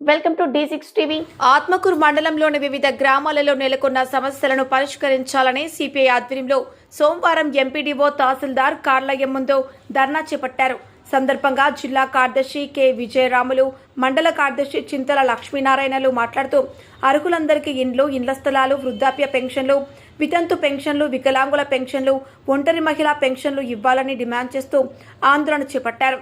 Welcome to D six TV. Atmakur మండలంలోని వివిధ గ్రామాలలో నెలకొన్న సమస్యలను పరిష్కరించాలని సిపిఐ ఆధ్వర్యంలో సోమవారం ఎంపీడీఓ తహసీల్దార్ కార్యాలయం ముందు ధర్నా చేపట్టారు. సందర్భంగా జిల్లా కార్యదర్శి కె విజయరాములు మండల కార్యదర్శి చింతల లక్ష్మీనారాయణలు మాట్లాడుతూ అర్హులందరికీ ఇండ్లు ఇండ్ల స్థలాలు వృద్ధాప్య పెన్షన్లు వితంతు పెన్షన్లు వికలాంగుల పెన్షన్లు ఒంటరి మహిళా పెన్షన్లు ఇవ్వాలని డిమాండ్ చేస్తూ ఆందోళన చేపట్టారు.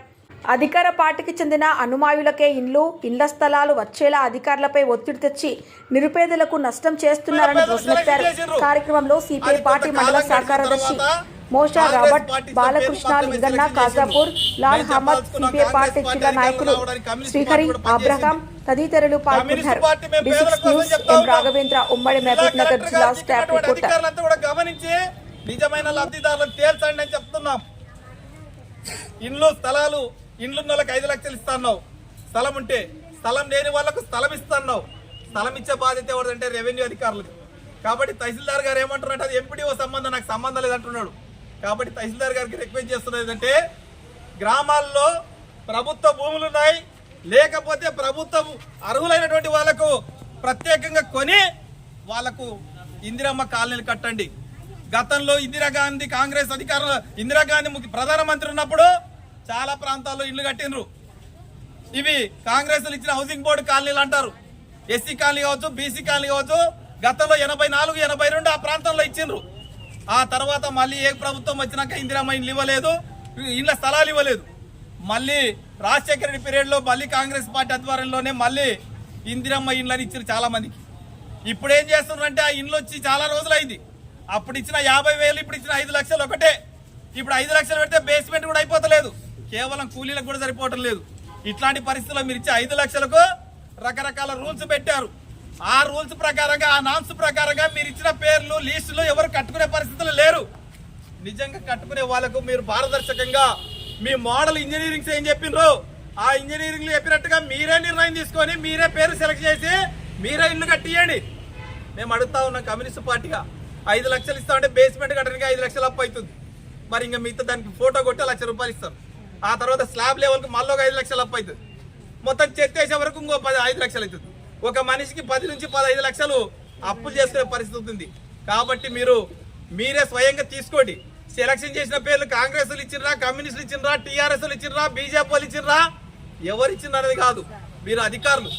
అధికార పార్టీకి చెందిన అనుమాయులకే ఇండ్లు ఇళ్ళ స్థలాలు వచ్చేలా అధికారులపై ఒత్తిడి తెచ్చి నిరుపేదలకు నష్టం చేస్తున్నారని ధ్వజమెత్తారు కార్యక్రమంలో సిపిఐ పార్టీ మండల శాఖ కార్యదర్శి Mosha Robert Balakrishna Linganna Kajapur Lal Ahmed CPI party జిల్లా నాయకులు శ్రీహరి అబ్రహాం తదితరులు పాల్గొన్నారు. న్యూస్ ఎం రాఘవేంద్ర ఉమ్మడి మహబూబ్ నగర్ జిల్లా స్టాఫ్ రిపోర్టర్. నిజమైన లబ్ధిదారులను తేల్చండి అని చెప్తున్నాం. ఇండ్లు స్థలాలు ఇండ్లు ఉన్న వాళ్ళకి ఐదు లక్షలు ఇస్తున్నావు స్థలం ఉంటే స్థలం లేని వాళ్ళకు స్థలం ఇస్తున్నావు స్థలం ఇచ్చే బాధ్యత ఎవరిదంటే రెవెన్యూ అధికారులకు కాబట్టి తహసీల్దార్ గారు ఏమంటున్నాడు అది ఎంపీడీఓ సంబంధం నాకు సంబంధం లేదంటున్నాడు కాబట్టి తహసీల్దార్ గారికి రిక్వెస్ట్ చేస్తున్నది ఏంటంటే గ్రామాల్లో ప్రభుత్వ భూములు ఉన్నాయి. లేకపోతే ప్రభుత్వం అర్హులైనటువంటి వాళ్ళకు ప్రత్యేకంగా కొని వాళ్ళకు ఇందిరమ్మ కాలనీలు కట్టండి. గతంలో ఇందిరాగాంధీ కాంగ్రెస్ అధికారంలో ఇందిరాగాంధీ ముఖ్య ప్రధానమంత్రి ఉన్నప్పుడు చాలా ప్రాంతాల్లో ఇల్లు కట్టిండ్రు. ఇవి కాంగ్రెస్ ఇచ్చిన హౌసింగ్ బోర్డు కాలనీలు అంటారు. ఎస్సీ కాలనీ కావచ్చు బీసీ కాలనీ కావచ్చు గతంలో ఎనభై నాలుగు ఎనభై రెండు ఆ ప్రాంతంలో ఇచ్చిండ్రు. ఆ తర్వాత మళ్ళీ ఏ ప్రభుత్వం వచ్చినాక ఇందిరామ్మ ఇండ్లు ఇవ్వలేదు ఇండ్ల స్థలాలు ఇవ్వలేదు. మళ్ళీ రాజశేఖర రెడ్డి పీరియడ్లో మళ్ళీ కాంగ్రెస్ పార్టీ ఆధ్వర్యంలోనే మళ్ళీ ఇందిరమ్మ ఇండ్లని ఇచ్చారు చాలా మందికి. ఇప్పుడు ఏం చేస్తున్నారంటే ఆ ఇండ్లు వచ్చి చాలా రోజులైంది. అప్పుడు ఇచ్చిన యాభై వేలు ఇప్పుడు ఇచ్చిన ఐదు లక్షలు ఒకటే. ఇప్పుడు ఐదు లక్షలు పెడితే బేస్మెంట్ కూడా అయిపోతలేదు. కేవలం కూలీలకు కూడా సరిపోవటం లేదు. ఇట్లాంటి పరిస్థితుల్లో మీరు ఇచ్చే ఐదు లక్షలకు రకరకాల రూల్స్ పెట్టారు. ఆ రూల్స్ ప్రకారంగా ఆ నామ్స్ ప్రకారంగా మీరు ఇచ్చిన పేర్లు లీస్టులు ఎవరు కట్టుకునే పరిస్థితులు లేరు. నిజంగా కట్టుకునే వాళ్ళకు మీరు పారదర్శకంగా మీ మోడల్ ఇంజనీరింగ్స్ ఏం చెప్పిండ్రు ఆ ఇంజనీరింగ్ చెప్పినట్టుగా మీరే నిర్ణయం తీసుకొని మీరే పేరు సెలెక్ట్ చేసి మీరే ఇల్లు కట్టియండి. మేము అడుగుతా ఉన్నాం కమ్యూనిస్ట్ పార్టీగా. ఐదు లక్షలు ఇస్తామంటే బేస్మెంట్ కట్టడానికి ఐదు లక్షలు అప్పు అవుతుంది. మరి ఇంకా మిగతా దానికి ఫోటో కొట్టి లక్ష రూపాయలు ఇస్తారు. ఆ తర్వాత స్లాబ్ లెవెల్కి మళ్ళీ ఒక ఐదు లక్షలు అప్పు అవుతుంది. మొత్తం చెక్ చేసే వరకు ఇంకో పది ఐదు లక్షలు అవుతుంది. ఒక మనిషికి పది నుంచి పదహైదు లక్షలు అప్పులు చేసుకునే పరిస్థితి ఉంది కాబట్టి మీరు మీరే స్వయంగా తీసుకోండి. సెలక్షన్ చేసిన పేర్లు కాంగ్రెస్లు ఇచ్చినరా కమ్యూనిస్టులు ఇచ్చినరా టీఆర్ఎస్లు ఇచ్చినరా బీజేపీ ఇచ్చినరా ఎవరు ఇచ్చిండ్రు కాదు. మీరు అధికారులు.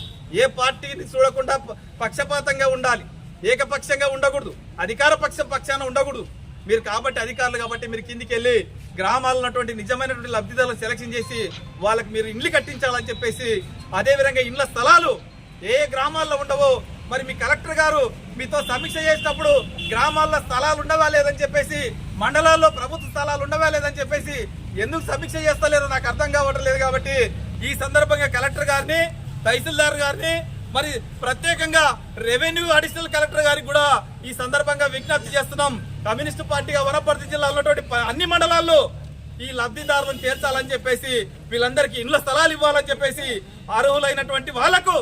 ఏ పార్టీని చూడకుండా పక్షపాతంగా ఉండాలి. ఏకపక్షంగా ఉండకూడదు. అధికార పక్ష పక్షాన ఉండకూడదు. మీరు కాబట్టి అధికారులు కాబట్టి మీరు కిందికి వెళ్ళి గ్రామాల్లో ఉన్నటువంటి నిజమైనటువంటి లబ్ధిదారులను సెలక్షన్ చేసి వాళ్ళకి మీరు ఇండ్లు కట్టించాలని చెప్పేసి అదే విధంగా ఇండ్ల స్థలాలు ఏ గ్రామాల్లో ఉండవో మరి మీ కలెక్టర్ గారు మీతో సమీక్ష చేసినప్పుడు గ్రామాల్లో స్థలాలు ఉండవా లేదని చెప్పేసి మండలాల్లో ప్రభుత్వ స్థలాలు ఉండవా లేదని చెప్పేసి ఎందుకు సమీక్ష చేస్తలేరో నాకు అర్థం కావట్లేదు కాబట్టి ఈ సందర్భంగా కలెక్టర్ గారిని తహసీల్దార్ గారిని మరి ప్రత్యేకంగా రెవెన్యూ అడిషనల్ కలెక్టర్ గారికి కూడా ఈ సందర్భంగా విజ్ఞప్తి చేస్తున్నాం. కమ్యూనిస్టు పార్టీగా వనపర్తి జిల్లాలో ఉన్నటువంటి అన్ని మండలాల్లో ఈ లబ్ధిదారులను తీర్చాలని చెప్పేసి వీళ్ళందరికీ ఇండ్ల స్థలాలు ఇవ్వాలని చెప్పేసి అర్హులైనటువంటి వాళ్ళకు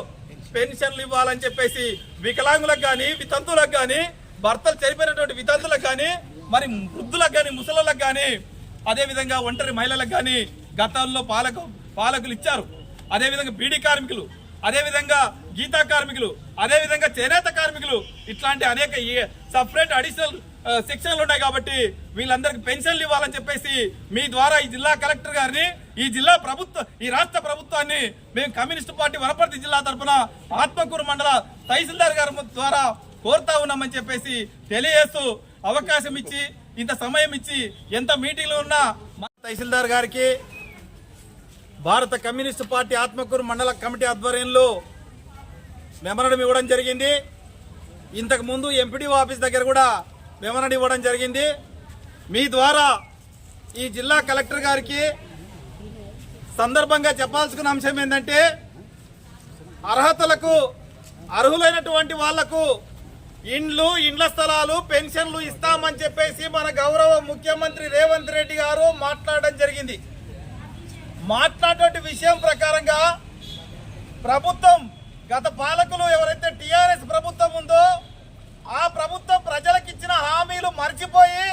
పెన్షన్లు ఇవ్వాలని చెప్పేసి వికలాంగులకు కానీ వితంతులకు కానీ భర్తలు చనిపోయినటువంటి వితంతులకు కానీ మరి వృద్ధులకు కానీ ముసలులకు కానీ అదేవిధంగా ఒంటరి మహిళలకు కానీ గతంలో పాలకు పాలకులు ఇచ్చారు. అదేవిధంగా బీడీ కార్మికులు అదేవిధంగా గీతా కార్మికులు అదేవిధంగా చేనేత కార్మికులు ఇట్లాంటి అనేక సపరేట్ అడిషనల్ సెక్షన్లు ఉన్నాయి కాబట్టి వీళ్ళందరికీ పెన్షన్లు ఇవ్వాలని చెప్పేసి మీ ద్వారా ఈ జిల్లా కలెక్టర్ గారిని ఈ జిల్లా ప్రభుత్వ ఈ రాష్ట్ర ప్రభుత్వాన్ని మేము కమ్యూనిస్ట్ పార్టీ వనపర్తి జిల్లా తరఫున ఆత్మకూరు మండల తహసీల్దార్ గారి ద్వారా కోరుతా ఉన్నామని చెప్పేసి తెలియజేస్తూ అవకాశం ఇచ్చి ఇంత సమయం ఇచ్చి ఎంత మీటింగ్లు ఉన్నా తహసీల్దార్ గారికి భారత కమ్యూనిస్టు పార్టీ ఆత్మకూరు మండల కమిటీ ఆధ్వర్యంలో మెమరణం ఇవ్వడం జరిగింది. ఇంతకుముందు ఎంపీడీఓ ఆఫీస్ దగ్గర కూడా మెమరణం ఇవ్వడం జరిగింది. మీ ద్వారా ఈ జిల్లా కలెక్టర్ గారికి సందర్భంగా చెప్పాల్సిన అంశం ఏంటంటే అర్హతలకు అర్హులైనటువంటి వాళ్ళకు ఇండ్లు ఇండ్ల స్థలాలు పెన్షన్లు ఇస్తామని చెప్పేసి మన గౌరవ ముఖ్యమంత్రి రేవంత్ రెడ్డి గారు మాట్లాడడం జరిగింది. మాట్లాడే విషయం ప్రకారంగా ప్రభుత్వం గత పాలకులు ఎవరైతే టీఆర్ఎస్ ప్రభుత్వం ఉందో ఆ ప్రభుత్వం ప్రజలకు ఇచ్చిన హామీలు మర్చిపోయి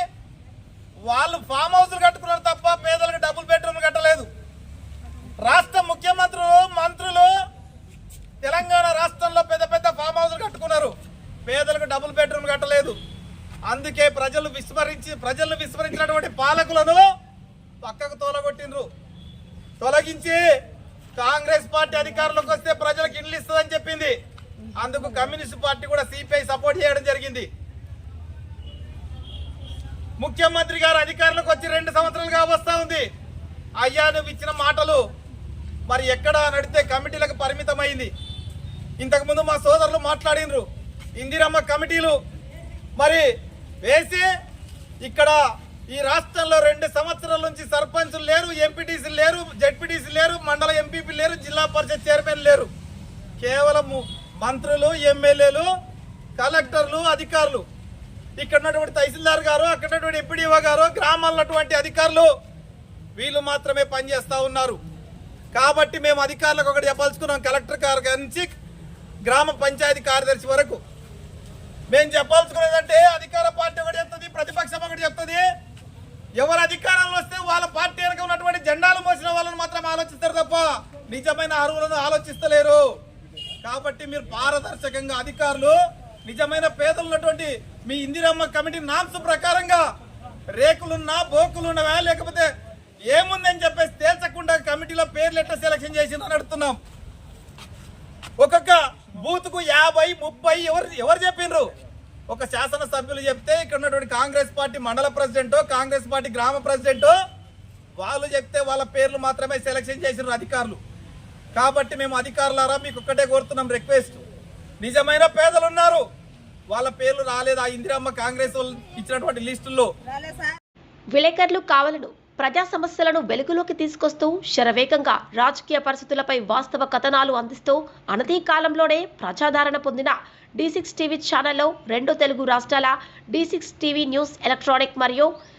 వాళ్ళు ఫామ్ హౌస్లు కట్టుకున్నారు తప్ప పేదలకు డబుల్ బెడ్రూమ్ కట్టలేదు. రాష్ట్ర ముఖ్యమంత్రులు మంత్రులు తెలంగాణ రాష్ట్రంలో పెద్ద పెద్ద ఫామ్ హౌస్లు కట్టుకున్నారు. పేదలకు డబుల్ బెడ్రూమ్ కట్టలేదు. అందుకే ప్రజలు విస్మరించి ప్రజలను విస్మరించినటువంటి పాలకులను పక్కకు తోలగొట్టినరు తొలగించి కాంగ్రెస్ పార్టీ అధికారంలోకి వస్తే ప్రజలకు ఇండ్లు ఇస్తుందని చెప్పింది. అందుకు కమ్యూనిస్ట్ పార్టీ కూడా సిపిఐ సపోర్ట్ చేయడం జరిగింది. ముఖ్యమంత్రి గారు అధికారంలోకి వచ్చి రెండు సంవత్సరాలుగా వస్తా ఉంది. అయ్యా నువ్వు ఇచ్చిన మాటలు మరి ఎక్కడ నడితే కమిటీలకు పరిమితమైంది. ఇంతకుముందు మా సోదరులు మాట్లాడినరు. ఇందిరమ్మ కమిటీలు మరి వేసి ఇక్కడ ఈ రాష్ట్రంలో రెండు సంవత్సరాల నుంచి సర్పంచులు లేరు ఎంపీటీసీ లేరు జడ్పీటీసీ లేరు మండల ఎంపీపీ లేరు జిల్లా పరిషత్ చైర్మన్ లేరు. కేవలం మంత్రులు ఎమ్మెల్యేలు కలెక్టర్లు అధికారులు. ఇక్కడ ఉన్నటువంటి తహసీల్దార్ గారు అక్కడ ఉన్నటువంటి ఎంపీడీఓ గారు గ్రామాల్లో ఉన్నటువంటి అధికారులు వీళ్ళు మాత్రమే పనిచేస్తూ ఉన్నారు. కాబట్టి మేము అధికారులకు ఒకటి చెప్పాల్సుకున్నాం కలెక్టర్ గారి నుంచి గ్రామ పంచాయతీ కార్యదర్శి వరకు. మేము చెప్పాల్సుకునేదంటే అధికార పార్టీ ఒకటి చెప్తుంది ప్రతిపక్షం ఒకటి చెప్తుంది ఎవరు అధికారంలో వస్తే వాళ్ళ పార్టీ వెనక ఉన్నటువంటి జెండాలు మోసిన వాళ్ళని మాత్రం ఆలోచిస్తారు తప్ప నిజమైన అర్హులను ఆలోచిస్తలేరు. కాబట్టి మీరు పారదర్శకంగా అధికారులు నిజమైన పేదలు ఉన్నటువంటి మీ ఇందిరమ్మ కమిటీ నామ్స్ ప్రకారంగా రేకులున్నా బోకులున్నవా లేకపోతే ఏముందని చెప్పేసి తేల్చకుండా కమిటీలో పేర్లు ఎట్లా సెలక్షన్ చేసిందని అడుగుతున్నాం. ఒక్కొక్క బూత్కు యాభై ముప్పై ఎవరు ఎవరు చెప్పిండ్రు ఒక శాసనసభ్యులు చెప్తే ఇక్కడ ఉన్నటువంటి కాంగ్రెస్ పార్టీ మండల ప్రెసిడెంటో కాంగ్రెస్ పార్టీ గ్రామ ప్రెసిడెంటో వాళ్ళు చెప్తే వాళ్ళ పేర్లు మాత్రమే సెలక్షన్ చేసినారు అధికారులు. కాబట్టి మేము అధికారులారా మీకు ఒక్కటే కోరుతున్నాం రిక్వెస్ట్. నిజమైన పేదలు ఉన్నారు వాళ్ళ పేర్లు రాలేదు? ఆ ఇందిరమ్మ కాంగ్రెస్ వాళ్ళు ఇచ్చినటువంటి లిస్టుల్లో. విలేకరులు కావాలను ప్రజా సమస్యలను వెలుగులోకి తీసుకొస్తూ శరవేగంగా రాజకీయ పరిస్థితులపై వాస్తవ కథనాలు అందిస్తూ అనతి కాలంలోనే ప్రజాదరణ పొందిన డి సిక్స్ టీవీ ఛానల్లో రెండు తెలుగు రాష్ట్రాల D six TV news electronic మరియు